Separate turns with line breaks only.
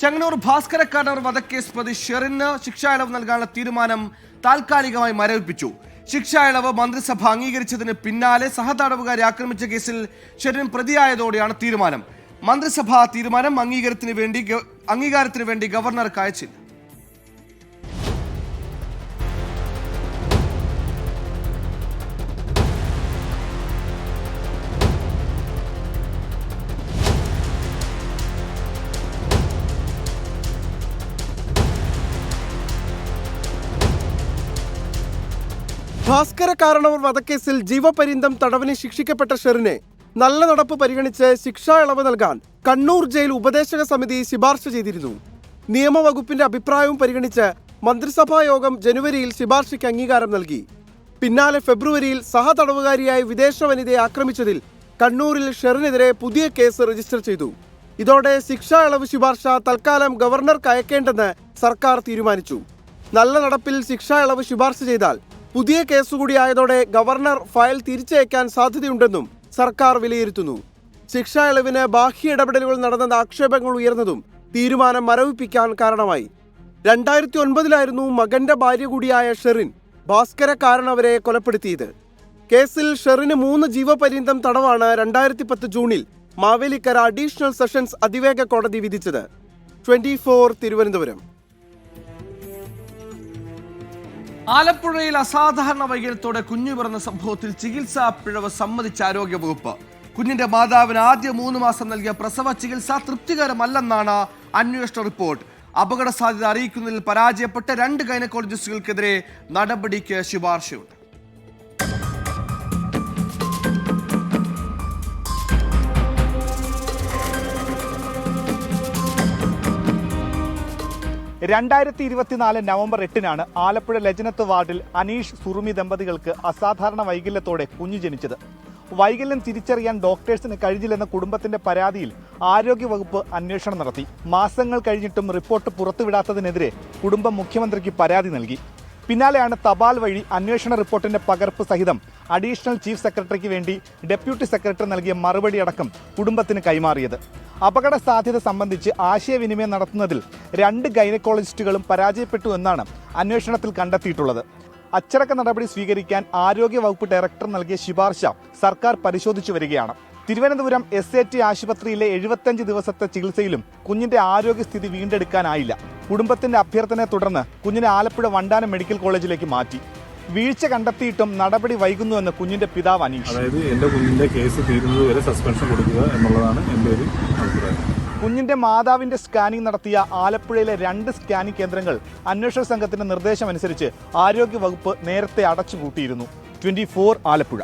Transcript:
ചെങ്ങന്നൂർ ഭാസ്കരക്കാരനർ വധക്കേസ് പ്രതി ഷെറിന് ശിക്ഷാ ഇളവ് നൽകാനുള്ള തീരുമാനം താൽക്കാലികമായി മരവിപ്പിച്ചു. ശിക്ഷാ ഇളവ് മന്ത്രിസഭ അംഗീകരിച്ചതിന് പിന്നാലെ സഹതടവുകാരെ ആക്രമിച്ച കേസിൽ ഷെറിൻ പ്രതിയായതോടെയാണ് തീരുമാനം. മന്ത്രിസഭാ തീരുമാനം അംഗീകാരത്തിന് വേണ്ടി അംഗീകാരത്തിന് വേണ്ടി ഗവർണർക്ക് അയച്ചില്ല.
ഭാസ്കര കാരണവർ വധക്കേസിൽ ജീവപര്യന്തം തടവിന് ശിക്ഷിക്കപ്പെട്ട ഷെറിനെ നല്ല നടപ്പ് പരിഗണിച്ച് ശിക്ഷാ ഇളവ് നൽകാൻ കണ്ണൂർ ജയിൽ ഉപദേശക സമിതി ശുപാർശ ചെയ്തിരുന്നു. നിയമവകുപ്പിന്റെ അഭിപ്രായവും പരിഗണിച്ച് മന്ത്രിസഭാ യോഗം ജനുവരിയിൽ ശുപാർശയ്ക്ക് അംഗീകാരം നൽകി. പിന്നാലെ ഫെബ്രുവരിയിൽ സഹതടവുകാരിയായ വിദേശ വനിതയെ ആക്രമിച്ചതിൽ കണ്ണൂരിൽ ഷെറിനെതിരെ പുതിയ കേസ് രജിസ്റ്റർ ചെയ്തു. ഇതോടെ ശിക്ഷാ ഇളവ് ശുപാർശ തൽക്കാലം ഗവർണർക്ക് അയക്കേണ്ടെന്ന് സർക്കാർ തീരുമാനിച്ചു. നല്ല നടപ്പിൽ ശിക്ഷാ ഇളവ് ശുപാർശ ചെയ്താൽ പുതിയ കേസ് കൂടി ആയതോടെ ഗവർണർ ഫയൽ തിരിച്ചയക്കാൻ സാധ്യതയുണ്ടെന്നും സർക്കാർ വിലയിരുത്തുന്നു. ശിക്ഷാ ഇളവിന് ബാഹ്യ ഇടപെടലുകൾ നടന്നെന്ന ആക്ഷേപങ്ങൾ ഉയർന്നതും തീരുമാനം മരവിപ്പിക്കാൻ കാരണമായി. രണ്ടായിരത്തി ഒൻപതിലായിരുന്നു മകന്റെ ഭാര്യ കൂടിയായ ഷെറിൻ ഭാസ്കര കാരണവരെ കൊലപ്പെടുത്തിയത്. കേസിൽ ഷെറിന് മൂന്ന് ജീവപര്യന്തം തടവാണ് രണ്ടായിരത്തി പത്ത് ജൂണിൽ മാവേലിക്കര അഡീഷണൽ സെഷൻസ് അതിവേഗ കോടതി വിധിച്ചത്. Twenty four Thiruvananthapuram.
ആലപ്പുഴയിൽ അസാധാരണ വൈകല്യത്തോടെ കുഞ്ഞു പിറന്ന സംഭവത്തിൽ ചികിത്സാ പിഴവ് സമ്മതിച്ച ആരോഗ്യവകുപ്പ്. കുഞ്ഞിന്റെ മാതാവിന് ആദ്യ മൂന്ന് മാസം നൽകിയ പ്രസവ ചികിത്സ തൃപ്തികരമല്ലെന്നാണ് അന്വേഷണ റിപ്പോർട്ട്. അപകട സാധ്യത അറിയിക്കുന്നതിൽ പരാജയപ്പെട്ട രണ്ട് ഗൈനക്കോളജിസ്റ്റുകൾക്കെതിരെ നടപടിക്ക് ശുപാർശയുണ്ട്.
രണ്ടായിരത്തി ഇരുപത്തിനാല് നവംബർ എട്ടിനാണ് ആലപ്പുഴ ലജനത്ത് വാർഡിൽ അനീഷ് സുറുമി ദമ്പതികൾക്ക് അസാധാരണ വൈകല്യത്തോടെ കുഞ്ഞു ജനിച്ചത്. വൈകല്യം തിരിച്ചറിയാൻ ഡോക്ടേഴ്സിന് കഴിഞ്ഞില്ലെന്ന കുടുംബത്തിന്റെ പരാതിയിൽ ആരോഗ്യവകുപ്പ് അന്വേഷണം നടത്തി. മാസങ്ങൾ കഴിഞ്ഞിട്ടും റിപ്പോർട്ട് പുറത്തുവിടാത്തതിനെതിരെ കുടുംബം മുഖ്യമന്ത്രിക്ക് പരാതി നൽകി. പിന്നാലെയാണ് തപാൽ വഴി അന്വേഷണ റിപ്പോർട്ടിന്റെ പകർപ്പ് സഹിതം അഡീഷണൽ ചീഫ് സെക്രട്ടറിക്ക് വേണ്ടി ഡെപ്യൂട്ടി സെക്രട്ടറി നൽകിയ മറുപടി അടക്കം കുടുംബത്തിന് കൈമാറിയത്. അപകട സാധ്യത സംബന്ധിച്ച് ആശയവിനിമയം നടത്തുന്നതിൽ രണ്ട് ഗൈനക്കോളജിസ്റ്റുകളും പരാജയപ്പെട്ടു എന്നാണ് അന്വേഷണത്തിൽ കണ്ടെത്തിയിട്ടുള്ളത്. അച്ചടക്ക നടപടി സ്വീകരിക്കാൻ ആരോഗ്യ വകുപ്പ് ഡയറക്ടർ നൽകിയ ശുപാർശ സർക്കാർ പരിശോധിച്ചു വരികയാണ്. തിരുവനന്തപുരം എസ് എ ടി ആശുപത്രിയിലെ എഴുപത്തഞ്ച് ദിവസത്തെ ചികിത്സയിലും കുഞ്ഞിന്റെ ആരോഗ്യസ്ഥിതി വീണ്ടെടുക്കാനായില്ല. കുടുംബത്തിന്റെ അഭ്യർത്ഥനയെ തുടർന്ന് കുഞ്ഞിനെ ആലപ്പുഴ വണ്ടാനം മെഡിക്കൽ കോളേജിലേക്ക് മാറ്റി. വീഴ്ച കണ്ടെത്തിയിട്ടും നടപടി വൈകുന്നുവെന്ന് കുഞ്ഞിന്റെ പിതാവ് അനീഷ്.
അതായത് കുഞ്ഞിന്റെ കേസ് തീരുന്നത് വരെ സസ്പെൻഷൻ കൊടുക്കുക എന്നുള്ളതാണ് എന്റെ ഒരു അഭിപ്രായം.
കുഞ്ഞിന്റെ മാതാവിന്റെ സ്കാനിംഗ് നടത്തിയ ആലപ്പുഴയിലെ രണ്ട് സ്കാനിംഗ് കേന്ദ്രങ്ങൾ അന്വേഷണ സംഘത്തിന്റെ നിർദ്ദേശമനുസരിച്ച് ആരോഗ്യവകുപ്പ് നേരത്തെ അടച്ചുപൂട്ടിയിരുന്നു. ട്വന്റി ആലപ്പുഴ.